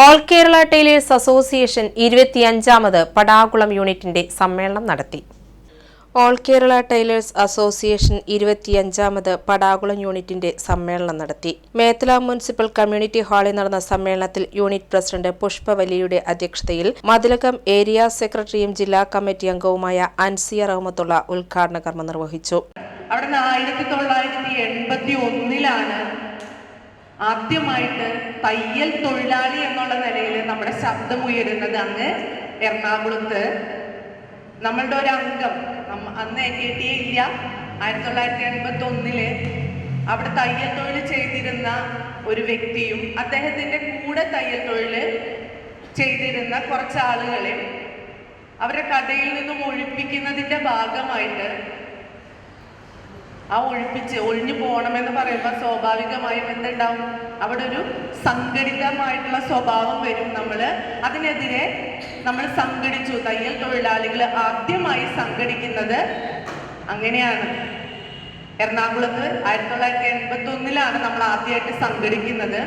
All Kerala tailors association ഇരുപത്തിയഞ്ചാമത് പടാകുളം യൂണിറ്റിന്റെ സമ്മേളനം നടത്തി. ഓൾ കേരള ടൈലേഴ്സ് അസോസിയേഷൻ ഇരുപത്തിയഞ്ചാമത് പടാകുളം യൂണിറ്റിന്റെ സമ്മേളനം നടത്തി. മേത്തല മുനിസിപ്പൽ കമ്മ്യൂണിറ്റി ഹാളിൽ നടന്ന സമ്മേളനത്തിൽ യൂണിറ്റ് പ്രസിഡന്റ് പുഷ്പവലിയുടെ അധ്യക്ഷതയിൽ മതിലകം ഏരിയ സെക്രട്ടറിയും ജില്ലാ കമ്മിറ്റി അംഗവുമായ അൻസിയ റഹ്മത്തുള്ള ഉദ്ഘാടന കർമ്മം നിർവഹിച്ചു. അവിടെ ആയിരത്തി തൊള്ളായിരത്തി എൺപത്തി ഒന്നിലാണ് ആദ്യമായിട്ട് തയ്യൽ തൊഴിലാളി എന്നുള്ള നിലയിൽ നമ്മുടെ ശബ്ദം ഉയരുന്നത് അങ്ങ് എറണാകുളത്ത്. നമ്മളുടെ ഒരു അംഗം. അന്ന് എ കെ ടി ഇല്ല. ആയിരത്തി തൊള്ളായിരത്തി എൺപത്തി ഒന്നിൽ അവിടെ തയ്യൽ തൊഴിൽ ചെയ്തിരുന്ന ഒരു വ്യക്തിയും അദ്ദേഹത്തിന്റെ കൂടെ തയ്യൽ തൊഴിൽ ചെയ്തിരുന്ന കുറച്ച് ആളുകളെ അവരെ കടയിൽ നിന്നും ഒഴിപ്പിക്കുന്നതിന്റെ ഭാഗമായിട്ട് ആ ഒഴിപ്പിച്ച് ഒഴിഞ്ഞു പോകണമെന്ന് പറയുമ്പോൾ സ്വാഭാവികമായും എന്തുണ്ടാവും? അവിടെ ഒരു സംഘടിതമായിട്ടുള്ള സ്വഭാവം വരും നമ്മൾ അതിനെതിരെ നമ്മൾ സംഘടിച്ചു. തയ്യൽ തൊഴിലാളികൾ ആദ്യമായി സംഘടിക്കുന്നത് അങ്ങനെയാണ്. എറണാകുളത്ത് ആയിരത്തി തൊള്ളായിരത്തി എൺപത്തി ഒന്നിലാണ് നമ്മൾ ആദ്യമായിട്ട് സംഘടിക്കുന്നത്.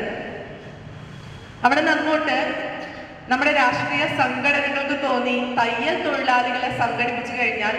അവിടെ നിന്നങ്ങോട്ട് നമ്മുടെ രാഷ്ട്രീയ സംഘടനകൾക്ക് തോന്നി തയ്യൽ തൊഴിലാളികളെ സംഘടിപ്പിച്ചു കഴിഞ്ഞാൽ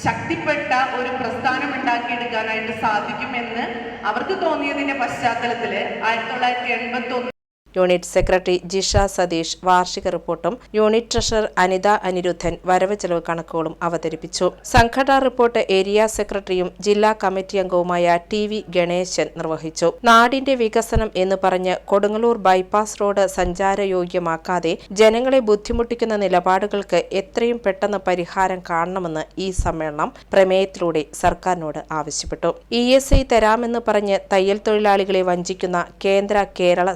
ശക്തിപ്പെട്ട ഒരു പ്രസ്ഥാനം ഉണ്ടാക്കിയെടുക്കാനായിട്ട് സാധിക്കുമെന്ന് അവർക്ക് തോന്നിയതിന്റെ പശ്ചാത്തലത്തിൽ ആയിരത്തി തൊള്ളായിരത്തി എൺപത്തി യൂണിറ്റ് സെക്രട്ടറി ജിഷ സതീഷ് വാർഷിക റിപ്പോർട്ടും യൂണിറ്റ് ട്രഷറർ അനിത അനിരുദ്ധൻ വരവ് ചെലവ് കണക്കുകളും അവതരിപ്പിച്ചു. സംഘടനാ റിപ്പോർട്ട് ഏരിയ സെക്രട്ടറിയും ജില്ലാ കമ്മിറ്റി അംഗവുമായ ടി വി ഗണേശൻ നിർവഹിച്ചു. നാടിന്റെ വികസനം എന്ന് പറഞ്ഞ് കൊടുങ്ങല്ലൂർ ബൈപ്പാസ് റോഡ് സഞ്ചാരയോഗ്യമാക്കാതെ ജനങ്ങളെ ബുദ്ധിമുട്ടിക്കുന്ന നിലപാടുകൾക്ക് എത്രയും പെട്ടെന്ന് പരിഹാരം കാണണമെന്ന് ഈ സമ്മേളനം പ്രമേയത്തിലൂടെ സർക്കാരിനോട് ആവശ്യപ്പെട്ടു. ഇ എസ് ഐ തരാമെന്ന് പറഞ്ഞ് തയ്യൽ തൊഴിലാളികളെ വഞ്ചിക്കുന്ന കേന്ദ്ര കേരള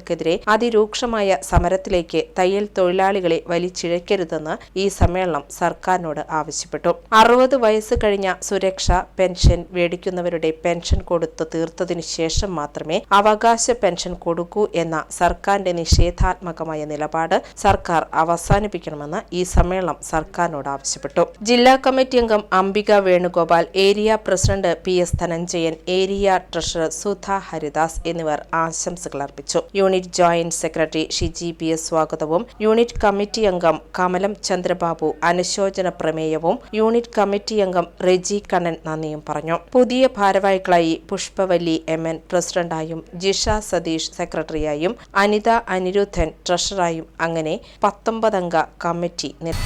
സർക്കാരുകൾക്കെതിരെ അതിരൂക്ഷമായ സമരത്തിലേക്ക് തയ്യൽ തൊഴിലാളികളെ വലിച്ചിഴക്കരുതെന്ന് ഈ സമ്മേളനം സർക്കാരിനോട് ആവശ്യപ്പെട്ടു. അറുപത് വയസ്സ് കഴിഞ്ഞ സുരക്ഷ പെൻഷൻ മേടിക്കുന്നവരുടെ പെൻഷൻ കൊടുത്തു തീർത്തതിനു ശേഷം മാത്രമേ അവകാശ പെൻഷൻ കൊടുക്കൂ എന്ന സർക്കാരിന്റെ നിഷേധാത്മകമായ നിലപാട് സർക്കാർ അവസാനിപ്പിക്കണമെന്ന് ഈ സമ്മേളനം സർക്കാരിനോട് ആവശ്യപ്പെട്ടു. ജില്ലാ കമ്മിറ്റി അംഗം Ambika Venugopal area president P S Dhananjayan area treasurer Sudha Haridas എന്നിവർ ആശംസകൾ അർപ്പിച്ചു. Unit joint secretary Shiji P S സ്വാഗതവും. യൂണിറ്റ് കമ്മിറ്റി അംഗം കമലം ചന്ദ്രബാബു അനുശോചന പ്രമേയവും. യൂണിറ്റ് കമ്മിറ്റി അംഗം റെജി കണ്ണൻ നന്ദിയും പറഞ്ഞു. പുതിയ ഭാരവാഹികളായി പുഷ്പവല്ലി എം എൻ പ്രസിഡന്റായും ജിഷ സതീഷ് സെക്രട്ടറിയായും അനിത അനിരുദ്ധൻ ട്രഷറായും അങ്ങനെ പത്തൊമ്പതംഗ കമ്മിറ്റി നിർ